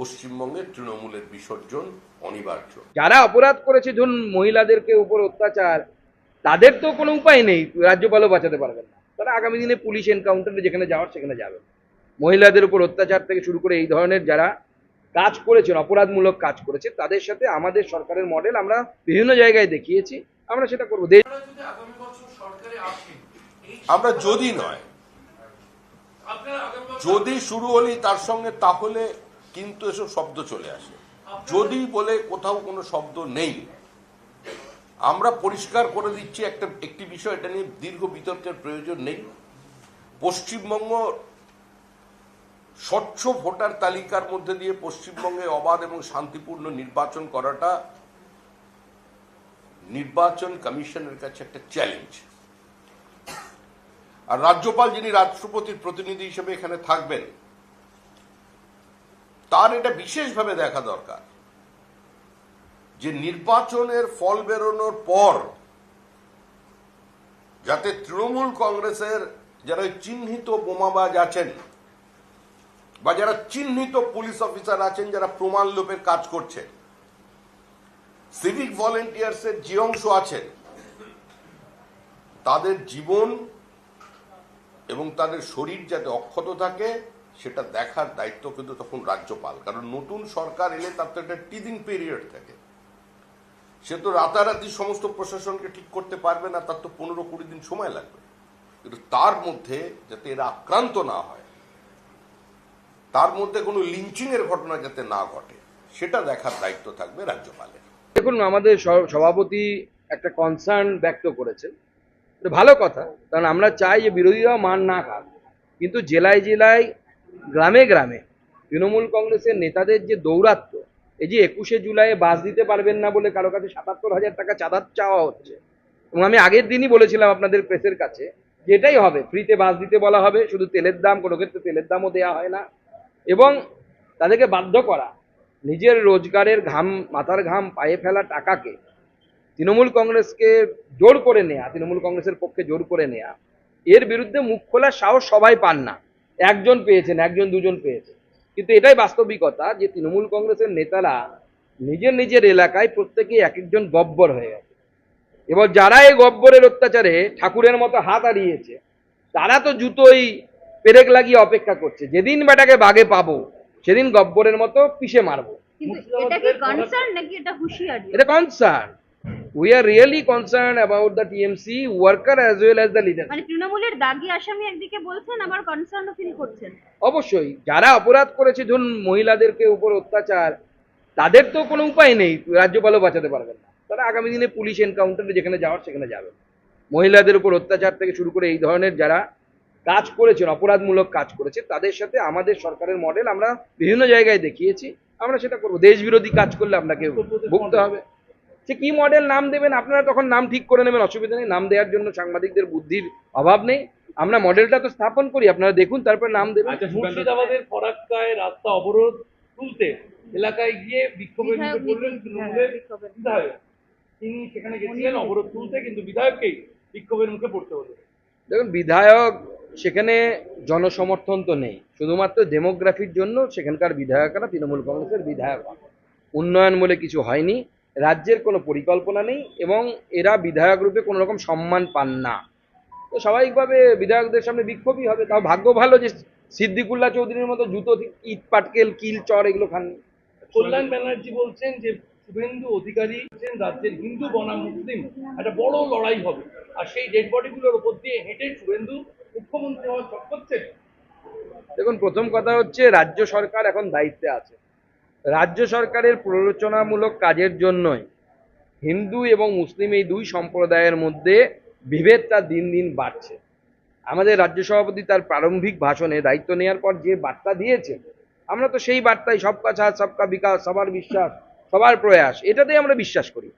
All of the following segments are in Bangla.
পশ্চিমবঙ্গের তৃণমূলের বিসর্জন অনিবার্য। যারা অপরাধ করেছে ধরুন মহিলাদেরকে উপর অত্যাচার তাদের তো কোনো উপায় নেই রাজ্যপালও বাঁচাতে পারবেন না। তারা আগামী দিনে পুলিশ এনকাউন্টারে যেখানে যাওয়ার সেখানে যাবে। মহিলাদের উপর অত্যাচার থেকে শুরু করে এই ধরনের যারা কাজ করেছেন অপরাধমূলক কাজ করেছে তাদের সাথে আমাদের সরকারের মডেল আমরা বিভিন্ন জায়গায় দেখিয়েছি আমরা সেটা করব। দেশ আপনারা যদি আগামী বছর সরকারে আসেন এই আমরা যদি নয়। যদি শুরু হলি তার সঙ্গে তাহলে কিন্তু এসব শব্দ চলে আসে। যদি বলে কোথাও কোনো শব্দ নেই আমরা পরিষ্কার করে দিচ্ছি একটা একটি বিষয় এটা নিয়ে দীর্ঘ বিতর্কের প্রয়োজন নেই। পশ্চিমবঙ্গ স্বচ্ছ ভোটার তালিকার মধ্যে দিয়ে পশ্চিমবঙ্গে অবাধ এবং শান্তিপূর্ণ নির্বাচন করাটা নির্বাচন কমিশনের কাছে একটা চ্যালেঞ্জ। আর রাজ্যপাল যিনি রাষ্ট্রপতির প্রতিনিধি হিসেবে এখানে থাকবেন তার এটা বিশেষভাবে দেখা দরকার। যে নির্বাচনের ফল বেরোনোর পর যাতে তৃণমূল কংগ্রেসের যারা চিহ্নিত বোমাবাজ আছেন বা যারা চিহ্নিত পুলিশ অফিসার আছেন, যারা প্রমাণ লোপের কাজ করছেন, সিভিক ভলেন্টিয়ার্সের যে অংশ আছেন, তাদের জীবন এবং তাদের শরীর যাতে অক্ষত থাকে সেটা দেখার দায়িত্ব কিন্তু তখন রাজ্যপাল। কারণ নতুন সরকার এলে তার তো একটা টিদিং পিরিয়ড থাকে। সে তো রাতারাতি সমস্ত প্রশাসনকে ঠিক করতে পারবে না, তার তো পনেরো কুড়ি দিন সময় লাগবে। কিন্তু তার মধ্যে যাতে এরা আক্রান্ত না হয়, তার মধ্যে কোনো লিঞ্চিং এর ঘটনা যাতে না ঘটে, সেটা দেখার দায়িত্ব থাকবে রাজ্যপালের। দেখুন, আমাদের সভাপতি একটা কনসার্ন ব্যক্ত করেছেন। ভালো কথা, কারণ আমরা চাই যে বিরোধীরাও মান না খাক। কিন্তু জেলায় জেলায় গ্রামে গ্রামে তৃণমূল কংগ্রেসের নেতাদের যে দৌরাত্ম্য, এই যে একুশে জুলাই বাস দিতে পারবেন না বলে কারও কাছে সাতাত্তর হাজার টাকা চাঁদা চাওয়া হচ্ছে। এবং আমি আগের দিনই বলেছিলাম আপনাদের প্রেসের কাছে যে এটাই হবে, ফ্রিতে বাস দিতে বলা হবে, শুধু তেলের দাম, কোনো ক্ষেত্রে তেলের দামও দেওয়া হয় না। এবং তাদেরকে বাধ্য করা, নিজের রোজগারের ঘাম, মাথার ঘাম পায়ে ফেলা টাকাকে তৃণমূল কংগ্রেসকে জোর করে নেয়া, তৃণমূল কংগ্রেসের পক্ষে জোর করে নেয়া, এর বিরুদ্ধে মুখ খোলার সাহস সবাই পান না। একজন পেয়েছেন একজন দুজন পেয়েছেন। কিন্তু এটাই বাস্তবিকতা যে তৃণমূল কংগ্রেসের নেতারা নিজের নিজের এলাকায় প্রত্যেকেই এক একজন গব্বর হয়ে গেছে। এবার যারা এই গব্বরের অত্যাচারে ঠাকুরের মতো হাত হারিয়েছে তারা তো জুতোই পেরেক লাগিয়ে অপেক্ষা করছে। যেদিন বেটাকে বাগে পাবো সেদিন গব্বরের মতো পিষে মারবো। এটা concern we are really concern about the TMC worker as well as the leader মানে তৃণমূলের দাগি আসামি একদিকে বলছেন আবার কনসার্নও ফিল করছেন। অবশ্যই যারা অপরাধ করেছে ধরুন মহিলাদেরকে উপর অত্যাচার তাদের তো কোনো উপায় নেই রাজ্যপালও বাঁচাতে পারবেন না। তারা আগামী দিনে পুলিশ এনকাউন্টারে যেখানে যাওয়ার সেখানে যাবে। মহিলাদের উপর অত্যাচার থেকে শুরু করে এই ধরনের যারা কাজ করেছেন অপরাধমূলক কাজ করেছে তাদের সাথে আমাদের সরকারের মডেল আমরা বিভিন্ন জায়গায় দেখিয়েছি। আমরা সেটা করব। দেশ বিরোধী কাজ করলে আপনাকে ভুগতে হবে। সে কি মডেল নাম দেবেন আপনারা তখন নাম ঠিক করে নেবেন অসুবিধা নেই। নাম দেওয়ার জন্য সাংবাদিকদের বুদ্ধির অভাব নেই। আমরা মডেলটা তো স্থাপন করি আপনারা দেখুন তারপর নাম দেবেন। আচ্ছা মুর্শিদাবাদের ফরাক্কায় রাস্তা অবরোধ তুলতে এলাকায় গিয়ে বিক্ষোভের পড়লেন তৃণমূলের হ্যাঁ, বিধায়ক। তিনি সেখানে গেছিলেন অবরোধ তুলতে কিন্তু বিধায়ককেই বিক্ষোভের মুখে পড়তে হলো। দেখুন বিধায়ক সেখানে জনসমর্থন তো নেই। শুধুমাত্র ডেমোগ্রাফির জন্য সেখানকার বিধায়করা তৃণমূল কংগ্রেসের বিধায়ক। উন্নয়ন বলে কিছু হয়নি। রাজ্যের কোনো পরিকল্পনা নেই এবং এরা বিধায়ক রূপে কোনো রকম সম্মান পান না। তো স্বাভাবিকভাবে বিধায়কদের সামনে বিক্ষোভই হবে। তাও ভাগ্য ভালো যে সিদ্দিকুল্লাহ চৌধুরীর মতো জুতো ইট পাটকেল কিল চর এগুলো খান। কল্যাণ ব্যানার্জি বলছেন যে শুভেন্দু অধিকারী রাজ্যের হিন্দু বনাম মুসলিম। একটা বড় লড়াই হবে। আর সেই ডেড বডিগুলোর উপর দিয়ে হেঁটে শুভেন্দু মুখ্যমন্ত্রী হওয়ার চক্করছে দেখুন প্রথম কথা হচ্ছে রাজ্য সরকার এখন দায়িত্বে আছে। রাজ্য সরকারের প্ররোচনামূলক কাজের জন্যই হিন্দু এবং মুসলিম এই দুই সম্প্রদায়ের মধ্যে বিভেদটা দিন দিন বাড়ছে। আমাদের রাজ্য সভাপতি তার প্রারম্ভিক ভাষণে দায়িত্ব নেওয়ার পর যে বার্তা দিয়েছে আমরা তো সেই বার্তাই সবকা সাথ, সবকা বিকাশ, সবার বিশ্বাস, সবার প্রয়াস, এটাতেই আমরা বিশ্বাস করি।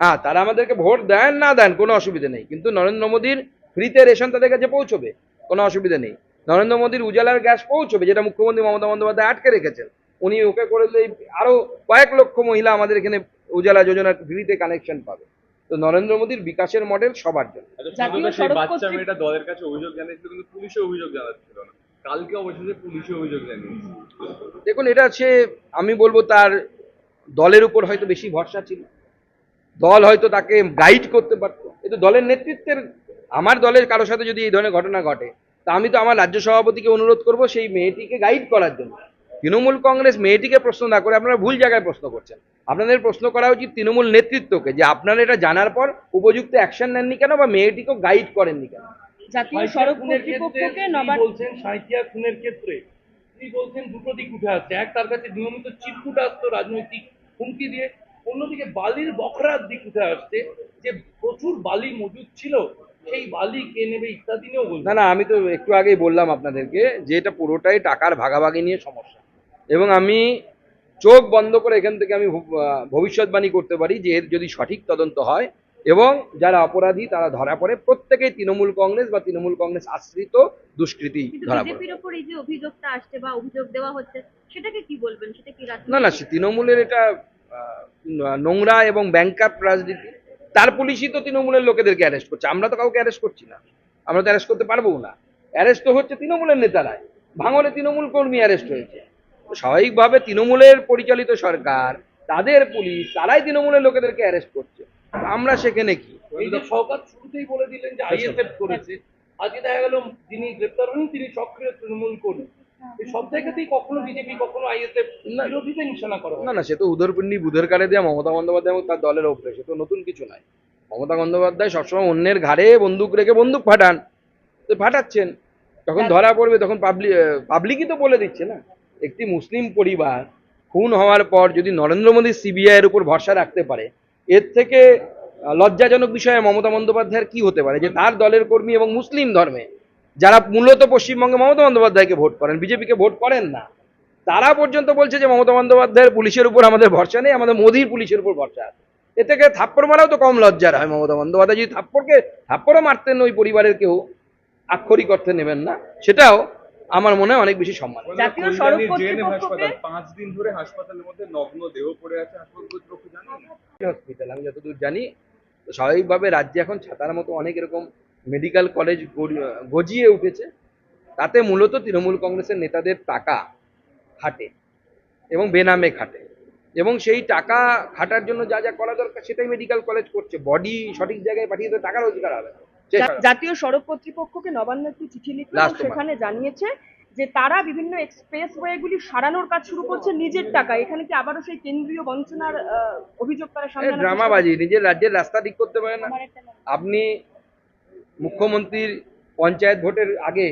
হ্যাঁ তারা আমাদেরকে ভোট দেন, না দেন কোনো অসুবিধা নেই। কিন্তু নরেন্দ্র মোদীর ফ্রিতে রেশন তাদের কাছে পৌঁছবে, কোনো অসুবিধা নেই। নরেন্দ্র মোদীর উজালার গ্যাস পৌঁছবে, যেটা মুখ্যমন্ত্রী মমতা বন্দ্যোপাধ্যায় আটকে রেখেছেন। উনি ওকে করে দিলে আরও কয়েক লক্ষ মহিলা আমাদের এখানে উজালা যোজনার ফ্রিতে কানেকশন পাবে। তো নরেন্দ্র মোদীর বিকাশের মডেল সবার জন্য। আচ্ছা, জাতীয় শুভেন্দু সেই সড়ক বাচ্চা মেয়েটা দলের কাছে অভিযোগ জানিয়েছিল কিন্তু পুলিশে অভিযোগ জানাচ্ছিল না। কালকে অবশেষে পুলিশে অভিযোগ জানিয়েছে। দেখুন এটা হচ্ছে আমি বলব তার দলের উপর হয়তো বেশি ভরসা ছিল। দল হয়তো তাকে গাইড করতে পারতো। কিন্তু দলের নেতৃত্বের আমার দলের কারোর সাথে যদি এই ধরনের ঘটনা ঘটে তা আমি তো আমার রাজ্য সভাপতিকে অনুরোধ করব সেই মেয়েটিকে গাইড করার জন্য। তৃণমূল কংগ্রেস মেয়েটিকে প্রশ্ন না করে আপনারা ভুল জায়গায় প্রশ্ন করছেন। আপনাদের প্রশ্ন করা উচিত তৃণমূল নেতৃত্বকে যে আপনারা এটা জানার পর উপযুক্ত অ্যাকশন নেননি কেন বা মেয়েটিকেও গাইড করেননি কেন? জাতীয় সড়ক কর্তৃপক্ষকে বলছেন? সাঁইথিয়া খুনের ক্ষেত্রে তিনি বলছেন? দুটো দিক উঠে আসছে। এক তার কাছে নিয়মিত চিরকুট আসতো রাজনৈতিক হুমকি দিয়ে অন্যদিকে বালির বখরার দিক উঠে আসছে যে প্রচুর বালি মজুদ ছিল সেই বালি কে নেবে ইত্যাদি নিয়েও বলছেন। না না আমি তো একটু আগেই বললাম আপনাদেরকে যে এটা পুরোটাই টাকার ভাগাভাগি নিয়ে সমস্যা। এবং আমি চোখ বন্ধ করে এখান থেকে আমি ভবিষ্যৎবাণী করতে পারি যে এর যদি সঠিক তদন্ত হয় এবং যারা অপরাধী তারা ধরা পড়ে প্রত্যেকেই তৃণমূল কংগ্রেস বা তৃণমূল কংগ্রেস আশ্রিত দুষ্কৃতী ধরা পড়ে। যে অভিযোগটা আসছে বা অভিযোগ দেওয়া হচ্ছে সেটাকে কি বলবেন? সেটা কি না না সে তৃণমূলের এটা নোংরা এবং ব্যাংকাপ রাজনীতি তার পুলিশই তো তৃণমূলের লোকেদেরকে অ্যারেস্ট করছে। আমরা তো কাউকে অ্যারেস্ট করছি না। আমরা তো অ্যারেস্ট করতে পারব না। অ্যারেস্ট তো হচ্ছে তৃণমূলের নেতারাই। ভাঙলে তৃণমূল কর্মী অ্যারেস্ট হয়েছে। স্বাভাবিকভাবে তৃণমূলের পরিচালিত সরকার তাদের পুলিশ তারাই তৃণমূলের লোকেদেরকে অ্যারেস্ট করছে। আমরা সেখানে কি? সরকার শুরুতেই বলে দিলেন যে আইএসএফ করেছে। আজকে দেখা গেল যিনি গ্রেপ্তার হলেন তিনি সক্রিয় তৃণমূল কর্মী। সব জায়গাতেই কখনো বিজেপি কখনো আইএসএফ না। বিরোধীতে নিশানা করা না না সে তো বুধের কারে দেওয়া মমতা বন্দ্যোপাধ্যায় এবং তার দলের ওপরে সে তো নতুন কিছু নয় মমতা বন্দ্যোপাধ্যায় সবসময় অন্যের ঘাড়ে বন্দুক রেখে বন্দুক ফাটান। তো ফাটাচ্ছেন। যখন ধরা পড়বে তখন পাবলিক পাবলিকই তো বলে দিচ্ছে না। একটি মুসলিম পরিবার খুন হওয়ার পর যদি নরেন্দ্র মোদী সিবিআই এর উপর ভরসা রাখতে পারে, এর থেকে লজ্জাজনক বিষয়ে মমতা বন্দ্যোপাধ্যায়ের কি হতে পারে? যে তার দলের কর্মী এবং মুসলিম ধর্মে যারা মূলত পশ্চিমবঙ্গে মমতা বন্দ্যোপাধ্যায়কে ভোট করেন, বিজেপিকে ভোট করেন না, তারা পর্যন্ত বলছে যে মমতা বন্দ্যোপাধ্যায়ের পুলিশের উপর আমাদের ভরসা নেই, আমাদের মোদির পুলিশের উপর ভরসা আছে। এ থেকে থাপ্পড় মারাও তো কম লজ্জার হয় মমতা বন্দ্যোপাধ্যায়। যদি থাপ্পড়কে, থাপ্পড়ও মারতেন ওই পরিবারের কেউ, আক্ষরিক অর্থে নেবেন না। সেটাও আমার মনে হয় অনেক বেশি সম্মান। জাতীয় সড়ক কর্তৃপক্ষকে- পাঁচ দিন ধরে হাসপাতালের মধ্যে নগ্ন দেহ পড়ে আছে হাসপাতাল কর্তৃপক্ষ জানেন? হসপিটাল আমি যতদূর জানি স্বাভাবিকভাবে রাজ্যে এখন ছাতার মতো অনেক এরকম মেডিকেল কলেজ গজিয়ে উঠেছে। তাতে মূলত তৃণমূল কংগ্রেসের নেতাদের টাকা খাটে এবং বেনামে খাটে। এবং সেই টাকা খাটার জন্য যা যা করা দরকার সেটাই মেডিকেল কলেজ করছে। বডি সঠিক জায়গায় পাঠিয়ে তো টাকা রোজগার হবে জাতীয় সড়ক কর্তৃপক্ষকে নবান্ন একটি চিঠি লিখল. সেখানে জানিয়েছে যে তারা বিভিন্ন এক্সপ্রেস ওয়েগুলি সারানোর কাজ শুরু করছে নিজের টাকা এখানে কি আবারও সেই কেন্দ্রীয় বঞ্চনার অভিযোগ তারা সামনে ড্রামাবাজি নিজের রাজ্যের রাস্তা ঠিক করতে পারে না। আপনি মুখ্যমন্ত্রীর পঞ্চায়েত ভোটের আগে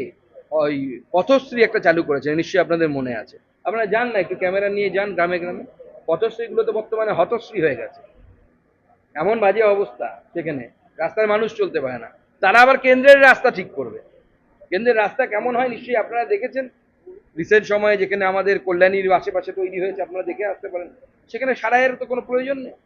ওই পথশ্রী একটা চালু করেছেন নিশ্চয়ই আপনাদের মনে আছে। আপনারা যান না একটু ক্যামেরা নিয়ে যান গ্রামে গ্রামে। পথশ্রীগুলো তো বর্তমানে হতশ্রী হয়ে গেছে। এমন বাজে অবস্থা সেখানে রাস্তায় মানুষ চলতে পারে না। তারা আবার কেন্দ্রের রাস্তা ঠিক করবে। কেন্দ্রের রাস্তা কেমন হয় নিশ্চয়ই আপনারা দেখেছেন? রিসেন্ট সময়ে যেখানে আমাদের কল্যাণীর আশেপাশে তৈরি হয়েছে, আপনারা দেখে আসতে পারেন। সেখানে সারাইয়ের তো কোনো প্রয়োজন নেই।